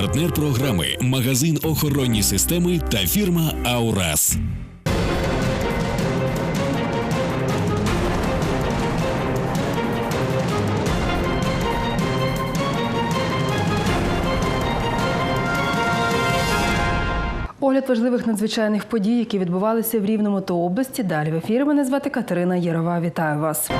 Партнер програми магазин охоронні системи та фірма Аурас. Огляд важливих надзвичайних подій, які відбувалися в Рівному та області. Далі в ефірі мене звати Катерина Єрова. Вітаю вас.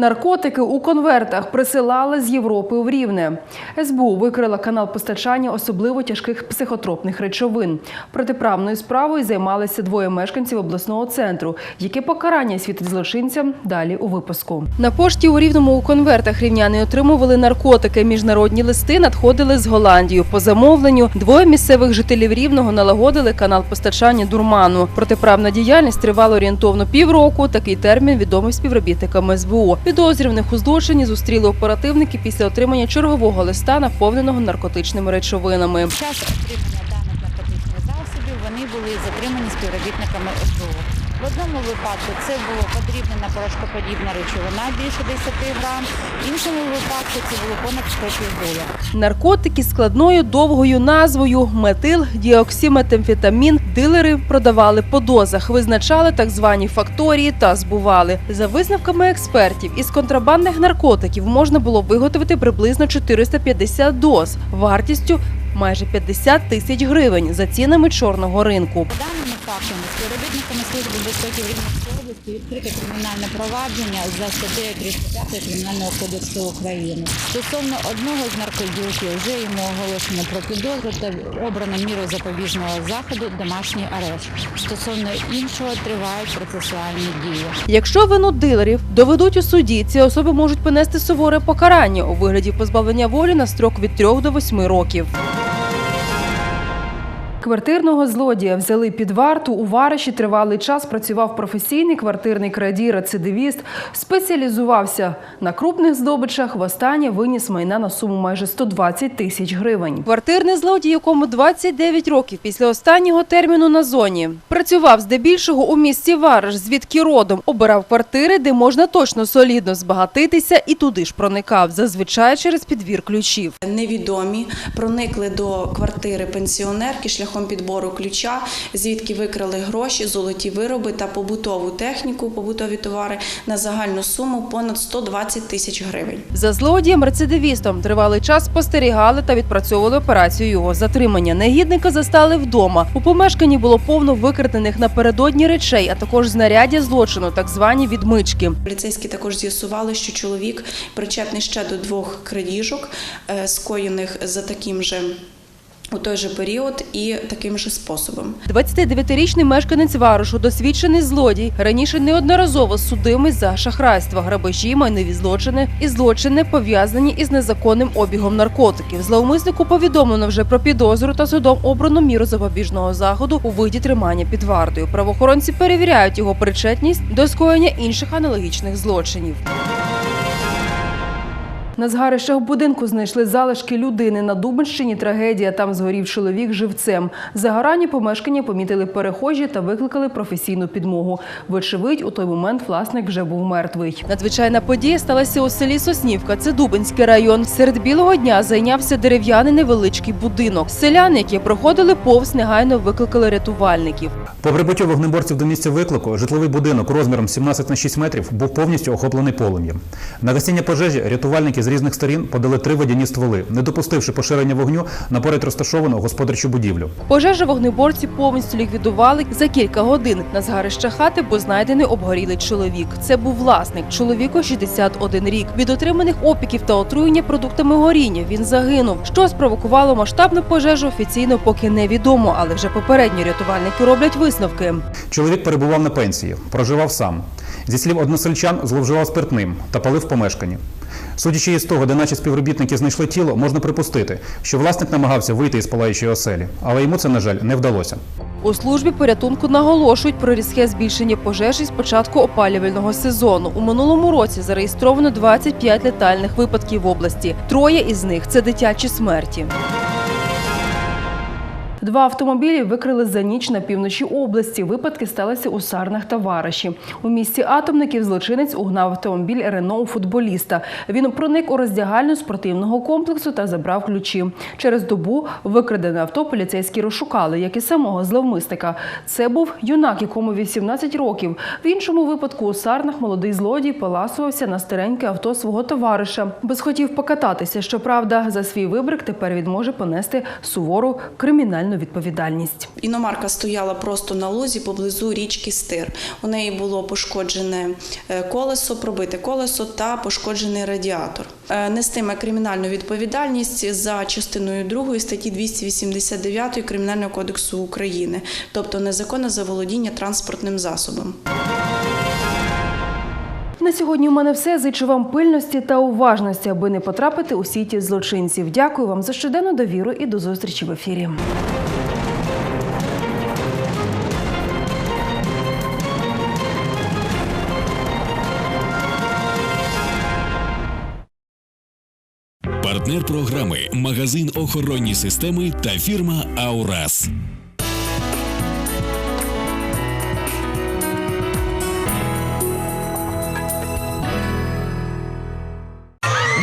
Наркотики у конвертах присилали з Європи в Рівне. СБУ викрила канал постачання особливо тяжких психотропних речовин. Протиправною справою займалися двоє мешканців обласного центру. Яке покарання світить злочинцям? Далі у випуску. На пошті у Рівному у конвертах рівняни отримували наркотики. Міжнародні листи надходили з Голландії. По замовленню двоє місцевих жителів Рівного налагодили канал постачання дурману. Протиправна діяльність тривала орієнтовно півроку. Такий термін відомий співробітникам СБУ. Підозрюваних у злочині зустріли оперативники після отримання чергового листа, наповненого наркотичними речовинами. Час отримання даних наркотичних засобів вони були затримані співробітниками СБУ. В одному випадку це було подрібнена порошкоподібна речовина більше 10 грам, в іншому випадку це було понад 100 півгуля. Наркотики складною довгою назвою метил діоксиметамфетамін дилери продавали по дозах, визначали так звані факторії та збували. За висновками експертів, із контрабандних наркотиків можна було виготовити приблизно 450 доз вартістю майже 50 тисяч гривень за цінами чорного ринку. За даними фактами, співробітниками Служби безпеки Рівненської області відкрите кримінальне провадження за статтею 35 Кримінального кодексу України. Стосовно одного з наркоділків вже йому оголошено про підозру та обрано міру запобіжного заходу домашній арешт. Стосовно іншого тривають процесуальні дії. Якщо вину дилерів доведуть у суді, ці особи можуть понести суворе покарання у вигляді позбавлення волі на строк від 3 до 8 років. Квартирного злодія взяли під варту. У Вариші тривалий час працював професійний квартирний крадій рецидивіст, спеціалізувався на крупних здобичах. Востаннє виніс майна на суму майже 120 тисяч гривень. Квартирний злодій, якому 29 років після останнього терміну на зоні, працював здебільшого у місті Вариш, звідки родом обирав квартири, де можна точно солідно збагатитися, і туди ж проникав, зазвичай через підвір ключів. Невідомі проникли до квартири пенсіонерки шляхом підбору ключа, звідки викрали гроші, золоті вироби та побутову техніку, побутові товари на загальну суму понад 120 тисяч гривень. За злодієм рецидивістом тривалий час спостерігали та відпрацьовували операцію його затримання. Негідника застали вдома. У помешканні було повно викрадених напередодні речей, а також знаряддя злочину, так звані відмички. Поліцейські також з'ясували, що чоловік причетний ще до двох крадіжок, е, скоєних за таким же. У той же період і таким же способом. 29-річний мешканець Варушу, досвідчений злодій, раніше неодноразово судимий за шахрайство, грабежі, майнові злочини і злочини пов'язані із незаконним обігом наркотиків. Зловмиснику повідомлено вже про підозру та судом обрану міру запобіжного заходу у виді тримання під вартою. Правоохоронці перевіряють його причетність до скоєння інших аналогічних злочинів. На згарищах будинку знайшли залишки людини. На Дубинщині трагедія. Там згорів чоловік живцем. Загорання помешкання помітили перехожі та викликали професійну підмогу. Вочевидь, у той момент власник вже був мертвий. Надзвичайна подія сталася у селі Соснівка. Це Дубинський район. Серед білого дня зайнявся дерев'яний невеличкий будинок. Селяни, які проходили повз, негайно викликали рятувальників. По прибуттю вогнеборців до місця виклику житловий будинок розміром 17 на 6 метрів був повністю охоплений полум'ям. На гасіння пожежі рятувальники різних сторін подали три водяні стволи, не допустивши поширення вогню на поряд розташовану господарчу будівлю. Пожежу вогнеборці повністю ліквідували за кілька годин. На згарище хати був знайдений обгорілий чоловік. Це був власник, чоловіку 61 рік. Від отриманих опіків та отруєння продуктами горіння він загинув. Що спровокувало масштабну пожежу, офіційно поки невідомо, але вже попередньо рятувальники роблять висновки. Чоловік перебував на пенсії, проживав сам. Зі слів односельчан, зловживав спиртним та палив в помешканні. Судячи із того, де наші співробітники знайшли тіло, можна припустити, що власник намагався вийти із палаючої оселі, але йому це, на жаль, не вдалося. У службі порятунку наголошують про різке збільшення пожежі з початку опалювального сезону. У минулому році зареєстровано 25 летальних випадків в області. Троє із них це дитячі смерті. Два автомобілі викрили за ніч на півночі області. Випадки сталися у Сарнах та Вараші. У місті атомників злочинець угнав автомобіль Рено у футболіста. Він проник у роздягальню спортивного комплексу та забрав ключі. Через добу викрадене авто поліцейські розшукали, як і самого зловмисника. Це був юнак, якому 18 років. В іншому випадку у Сарнах молодий злодій поласувався на стареньке авто свого товариша. Без хотів покататися. Щоправда, за свій вибрик тепер він може понести сувору кримінальну відповідальність. Іномарка стояла просто на лузі поблизу річки Стир. У неї було пошкоджене е, колесо, пробите колесо та пошкоджений радіатор. Е, Нестиме кримінальну відповідальність за частиною 2 статті 289 Кримінального кодексу України, тобто незаконне заволодіння транспортним засобом. На сьогодні у мене все. Зичу вам пильності та уважності, аби не потрапити у сіті злочинців. Дякую вам за щоденну довіру і до зустрічі в ефірі. Партнер програми магазин охоронні системи та фірма Аурас.